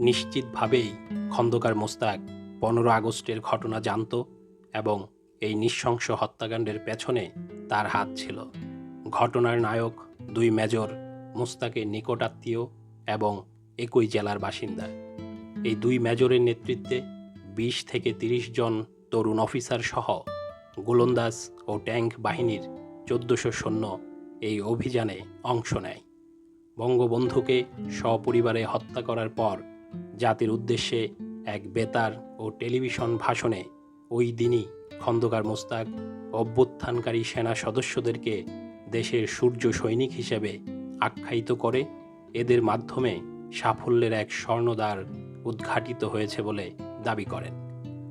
নিশ্চিতভাবেই খন্দকার মোস্তাক পনেরো আগস্টের ঘটনা জানত এবং এই নৃশংস হত্যাকাণ্ডের পেছনে তার হাত ছিল। ঘটনার নায়ক দুই মেজর মোস্তাকের নিকটাত্মীয় এবং একই জেলার বাসিন্দা। এই দুই মেজরের নেতৃত্বে বিশ থেকে তিরিশ জন তরুণ অফিসার সহ গোলন্দাজ ও ট্যাঙ্ক বাহিনীর চোদ্দশো সৈন্য এই অভিযানে অংশ নেয়। বঙ্গবন্ধুকে সপরিবারে হত্যা করার পর জাতির উদ্দেশ্যে এক বেতার ও টেলিভিশন ভাষণে ওই দিনই খন্দকার মোস্তাক অভ্যুত্থানকারী সেনা সদস্যদেরকে দেশের সূর্য সৈনিক হিসেবে আখ্যায়িত করে, এদের মাধ্যমে সাফল্যের এক স্বর্ণদ্বার উদ্ঘাটিত হয়েছে বলে দাবি করেন।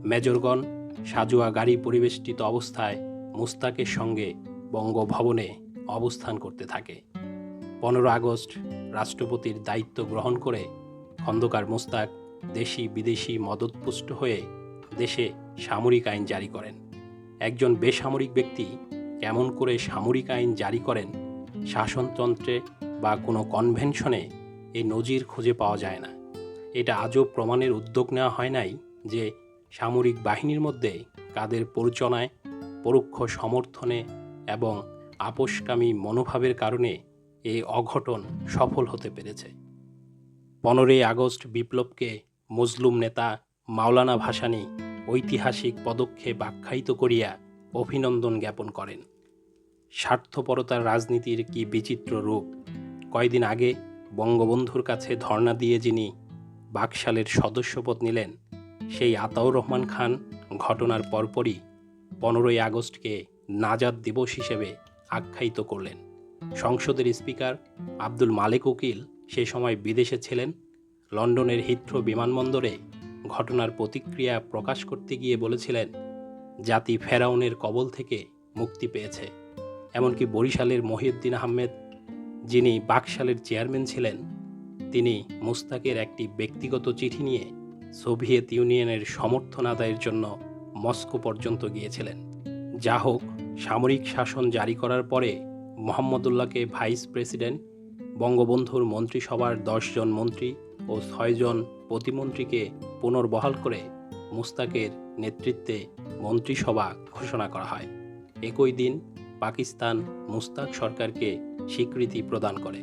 মেজরগণ সাজুয়া গাড়ি পরিবেষ্টিত অবস্থায় মুস্তাকের সঙ্গে বঙ্গভবনে অবস্থান করতে থাকে। পনেরো আগস্ট রাষ্ট্রপতির দায়িত্ব গ্রহণ করে খন্দকার মোস্তাক দেশি বিদেশি মদতপুষ্ট হয়ে দেশে সামরিক আইন জারি করেন। একজন বেসামরিক ব্যক্তি কেমন করে সামরিক আইন জারি করেন শাসনতন্ত্রে বা কোনো কনভেনশনে এই নজির খুঁজে পাওয়া যায় না। এটা আজও প্রমাণের উদ্যোগ নেওয়া হয় নাই যে সামরিক বাহিনীর মধ্যে কাদের পরিচনায় পরোক্ষ সমর্থনে এবং আপোষকামী মনোভাবের কারণে এই অঘটন সফল হতে পেরেছে। পনেরোই আগস্ট বিপ্লবকে মজলুম নেতা মাওলানা ভাসানী ঐতিহাসিক পদক্ষেপ আখ্যায়িত করিয়া অভিনন্দন জ্ঞাপন করেন। স্বার্থপরতার রাজনীতির কি বিচিত্র রূপ? কয়দিন আগে বঙ্গবন্ধুর কাছে ধর্ণা দিয়ে যিনি বাকশালের সদস্যপদ নিলেন, সেই আতাউর রহমান খান ঘটনার পরপরই পনেরোই আগস্টকে নাজাদ দিবস হিসেবে আখ্যায়িত করলেন। সংসদের স্পিকার আব্দুল মালেক উকিল সে সময় বিদেশে ছিলেন, লন্ডনের হিথ্রো বিমানবন্দরে ঘটনার প্রতিক্রিয়া প্রকাশ করতে গিয়ে বলেছিলেন, জাতি ফেরাউনের কবল থেকে মুক্তি পেয়েছে। এমনকি বরিশালের মহিউদ্দিন আহমেদ, যিনি বাকশালের চেয়ারম্যান ছিলেন, তিনি মুস্তাকের একটি ব্যক্তিগত চিঠি নিয়ে সোভিয়েত ইউনিয়নের সমর্থন আদায়ের জন্য মস্কো পর্যন্ত গিয়েছিলেন। যা হোক, সামরিক শাসন জারি করার পরে মোহাম্মদুল্লাহকে ভাইস প্রেসিডেন্ট বঙ্গবন্ধুর মন্ত্রিসভার দশজন মন্ত্রী ও ছয়জন প্রতিমন্ত্রীকে পুনর্বহাল করে মুস্তাকের নেতৃত্বে মন্ত্রিসভা ঘোষণা করা হয়। একই দিন পাকিস্তান মুস্তাক সরকারকে স্বীকৃতি প্রদান করে।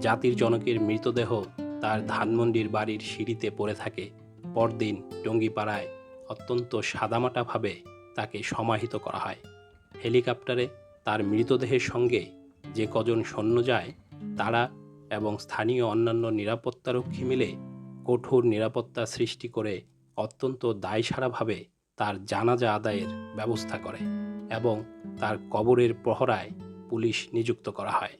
জাতির জনকের মৃতদেহ তার ধানমন্ডির বাড়ির সিঁড়িতে পড়ে থাকে। পরদিন টঙ্গিপাড়ায় অত্যন্ত সাদামাটাভাবে তাকে সমাহিত করা হয়। হেলিকপ্টারে তার মৃতদেহের সঙ্গে যে কজন সৈন্য যায় তারা এবং স্থানীয় অন্যান্য নিরাপত্তারক্ষী মিলে কঠোর নিরাপত্তা সৃষ্টি করে অত্যন্ত দায়সারাভাবে তার জানাজা আদায়ের ব্যবস্থা করে এবং তার কবরের প্রহরায় পুলিশ নিযুক্ত করা হয়।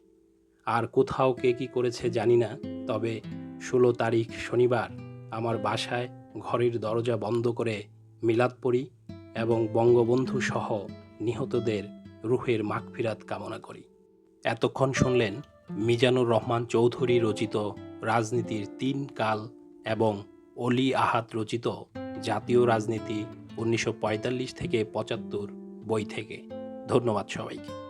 আর কোথাও কে কী করেছে জানি না, তবে ষোলো তারিখ শনিবার আমার বাসায় ঘরের দরজা বন্ধ করে মিলাদ পড়ি এবং বঙ্গবন্ধু সহ নিহতদের রুহের মাগফিরাত কামনা করি। এতক্ষণ শুনলেন মিজানুর রহমান চৌধুরী রচিত রাজনীতির তিন কাল এবং অলি আহাত রচিত জাতীয় রাজনীতি উনিশশো পঁয়তাল্লিশ থেকে পঁচাত্তর বই থেকে। ধন্যবাদ সবাইকে।